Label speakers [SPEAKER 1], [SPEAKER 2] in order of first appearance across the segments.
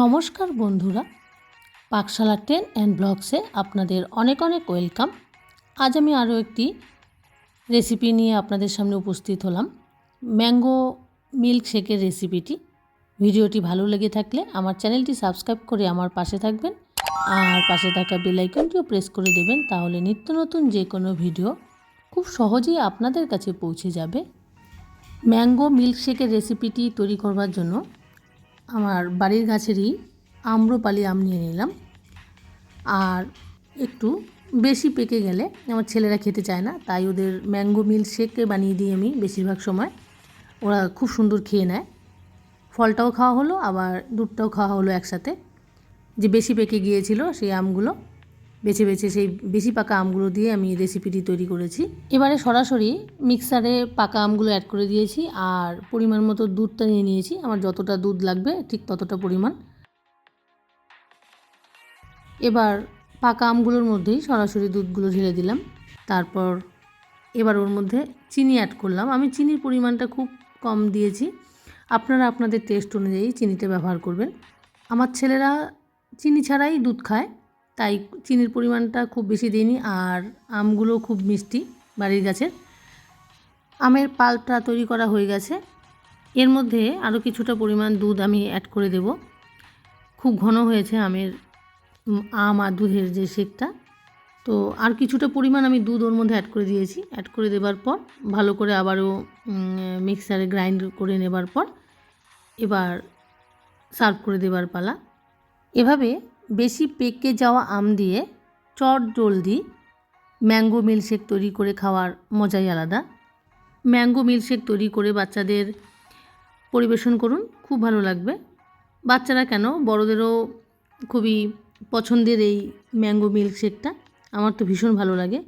[SPEAKER 1] নমস্কার বন্ধুরা। পাকশালা ten and ব্লগসে আপনাদের অনেক অনেক ওয়েলকাম। আজ আমি আরও একটি রেসিপি নিয়ে আপনাদের সামনে উপস্থিত হলাম। ম্যাঙ্গো মিল্ক শেকের রেসিপিটি। ভিডিওটি ভালো লেগে থাকলে আমার চ্যানেলটি সাবস্ক্রাইব করে আমার পাশে থাকবেন। আর পাশে থাকা বেল আইকনটিও প্রেস করে দেবেন তাহলে নিত্য নতুন যে কোনো ভিডিও খুব সহজেই আপনাদের কাছে পৌঁছে যাবে। ম্যাঙ্গো মিল্ক শেকের রেসিপিটি তৈরি করবার জন্য আমার বাড়ির গাছেরই আম্রপালি আম নিয়ে নিলাম। আর একটু বেশি পেকে গেলে আমার ছেলেরা খেতে চায় না, তাই ওদের ম্যাঙ্গো মিল্ক শেকে বানিয়ে দিই আমি বেশিরভাগ সময়। ওরা খুব সুন্দর খেয়ে নেয়। ফলটাও খাওয়া হলো, আবার দুধটাও খাওয়া হলো একসাথে। যে বেশি পেকে গিয়েছিল সেই আমগুলো বেছে বেছে সেই বেশি পাকা আমগুলো দিয়ে আমি রেসিপিটি তৈরি করেছি। এবারে সরাসরি মিক্সারে পাকা আমগুলো অ্যাড করে দিয়েছি আর পরিমাণ মতো দুধটা নিয়ে নিয়েছি। আমার যতটা দুধ লাগবে ঠিক ততটা পরিমাণ। এবার পাকা আমগুলোর মধ্যেই সরাসরি দুধগুলো ঢেলে দিলাম। তারপর এবার ওর মধ্যে চিনি অ্যাড করলাম। আমি চিনির পরিমাণটা খুব কম দিয়েছি। আপনারা আপনাদের টেস্ট অনুযায়ী চিনিটা ব্যবহার করবেন। আমার ছেলেরা চিনি ছাড়াই দুধ খায়। তাই চিনির পরিমাণটা খুব বেশি দিইনি আর আমগুলো খুব মিষ্টি বাড়ির গাছের। আমের পাল্পটা তৈরি করা হয়ে গেছে। এর মধ্যে আরও কিছুটা পরিমাণ দুধ আমি অ্যাড করে দেব। খুব ঘন হয়েছে আমের আম আর দুধের যে শেকটা। তো আর কিছুটা পরিমাণ আমি দুধ ওর মধ্যে অ্যাড করে দিয়েছি। অ্যাড করে দেবার পর ভালো করে আবারও মিক্সারে গ্রাইন্ড করে নেবার পর এবার সার্ভ করে দেবার পালা। এভাবে বেশি পেকে যাওয়া আম দিয়ে চট জলদি ম্যাঙ্গো মিল্কশেক তৈরি করে খাওয়ার মজাই আলাদা। ম্যাঙ্গো মিল্কশেক তৈরি করে বাচ্চাদের পরিবেশন করুন, খুব ভালো লাগবে। বাচ্চারা কেন? বড়দেরও খুবই পছন্দের এই ম্যাঙ্গো মিল্কশেকটা। আমার তো ভীষণ ভালো লাগে।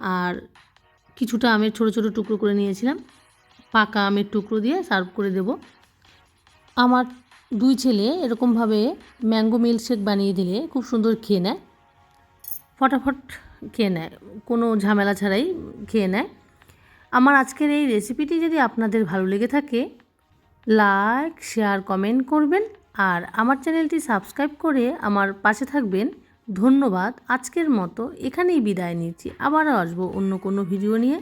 [SPEAKER 1] আর কিছুটা আমের ছোট ছোট টুকরো করে নিয়েছিলাম। পাকা আমের টুকরো দিয়ে সার্ভ করে দেব। আমার দুই ছেলে এরকমভাবে ম্যাঙ্গো মিল্কশেক বানিয়ে দিলে খুব সুন্দর খেয়ে নেয়। ফটাফট খেয়ে নেয়, কোনো ঝামেলা ছাড়াই খেয়ে নেয়। আমার আজকের এই রেসিপিটি যদি আপনাদের ভালো লেগে থাকে, লাইক, শেয়ার, কমেন্ট করবেন আর আমার চ্যানেলটি সাবস্ক্রাইব করে আমার পাশে থাকবেন। ধন্যবাদ, আজকের মতো এখানেই বিদায় নিচ্ছি। আবারও আসব অন্য কোনো ভিডিও নিয়ে।